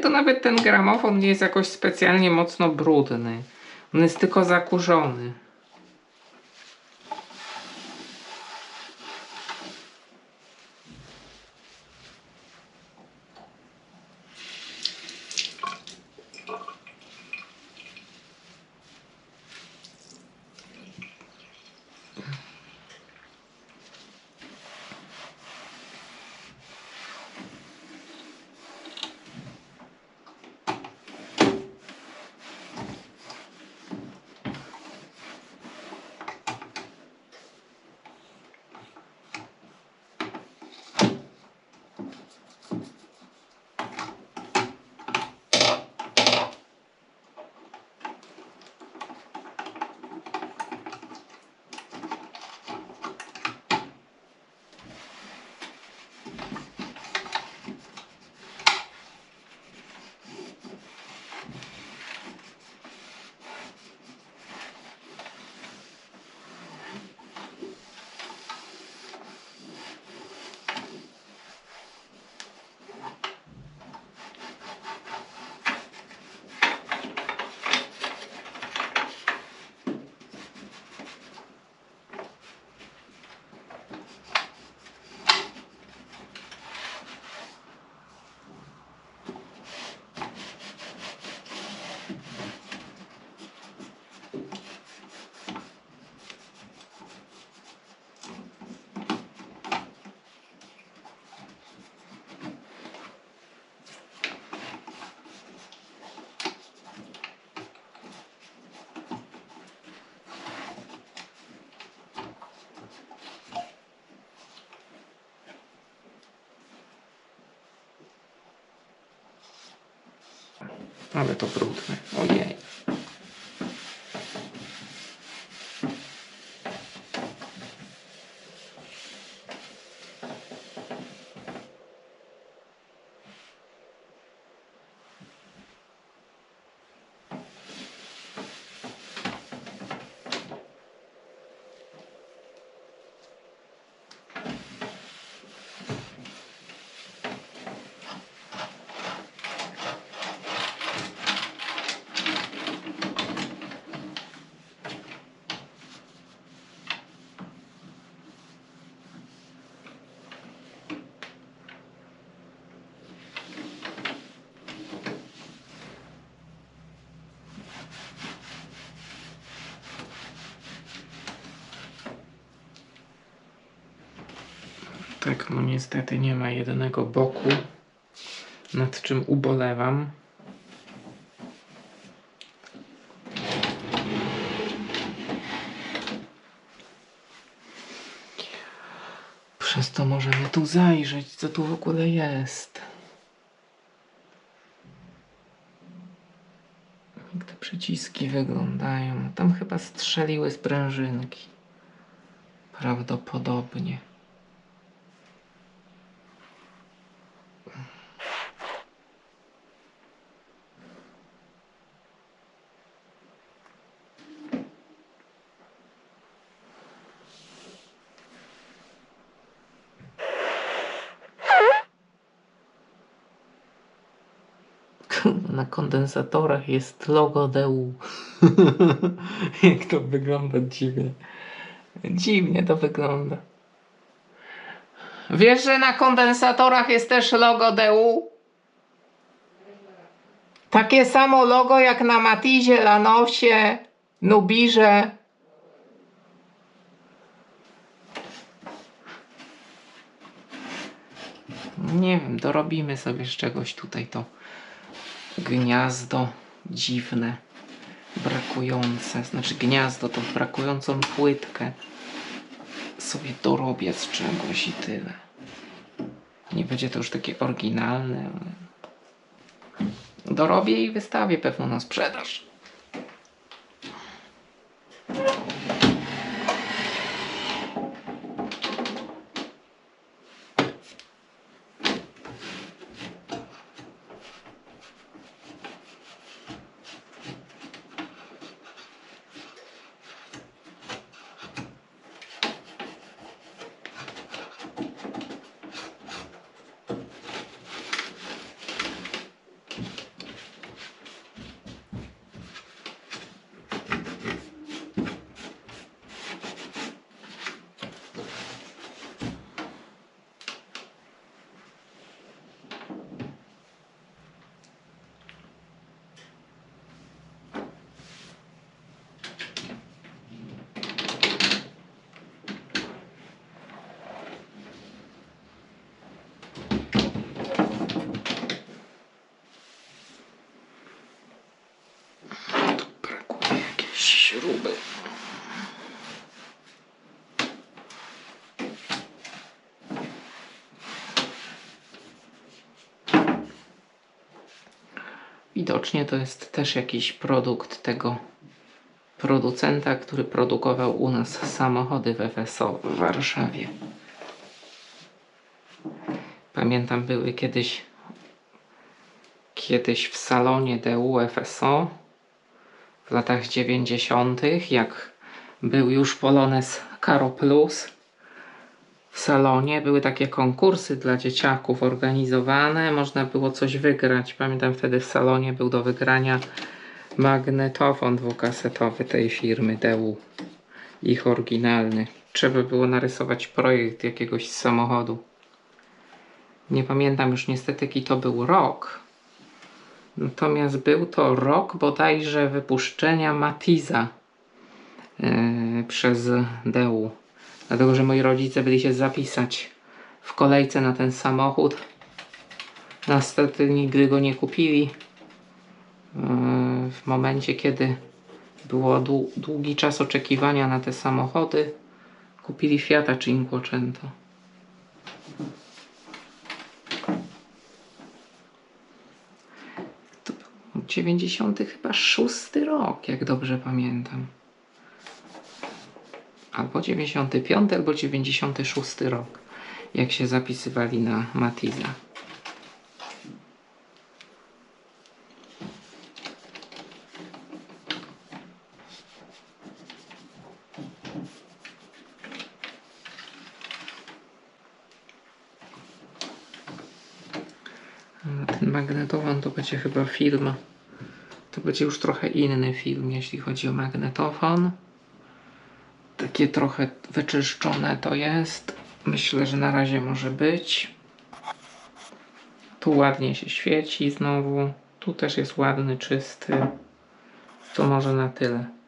to nawet ten gramofon nie jest jakoś specjalnie mocno brudny. On jest tylko zakurzony. Ale to brudne. Ojej. Tak, no niestety nie ma jednego boku, nad czym ubolewam. Przez to możemy tu zajrzeć, co tu w ogóle jest. Jak te przyciski wyglądają. Tam chyba strzeliły sprężynki. Prawdopodobnie. Na kondensatorach jest logo DU. Jak to wygląda dziwnie. Dziwnie to wygląda. Wiesz, że na kondensatorach jest też logo DU? Takie samo logo jak na Matizie, Lanosie, Nubirze. Nie wiem, dorobimy sobie z czegoś tutaj to gniazdo dziwne, brakujące, znaczy gniazdo, to brakującą płytkę sobie dorobię z czegoś i tyle. Nie będzie to już takie oryginalne, ale dorobię i wystawię pewno na sprzedaż. Śruby. Widocznie to jest też jakiś produkt tego producenta, który produkował u nas samochody w FSO w Warszawie. Pamiętam, były kiedyś kiedyś w salonie DU w latach 90., jak był już Polones Caro Plus w salonie, były takie konkursy dla dzieciaków organizowane, można było coś wygrać. Pamiętam wtedy w salonie był do wygrania magnetofon dwukasetowy tej firmy DU, ich oryginalny. Trzeba było narysować projekt jakiegoś samochodu. Nie pamiętam już niestety jaki to był rok. Natomiast był to rok bodajże wypuszczenia Matiza yy, przez DU. Dlatego, że moi rodzice byli się zapisać w kolejce na ten samochód. Niestety nigdy go nie kupili. Yy, w momencie, kiedy było dłu- długi czas oczekiwania na te samochody, kupili Fiata Cinquecento. To był 90 chyba szósty rok, jak dobrze pamiętam. Albo 95, albo 96 rok, jak się zapisywali na Matiza. A Ten magnetofon to będzie chyba film. To będzie już trochę inny film, jeśli chodzi o magnetofon. Takie trochę wyczyszczone to jest. Myślę, że na razie może być. Tu ładnie się świeci znowu. Tu też jest ładny, czysty. To może na tyle.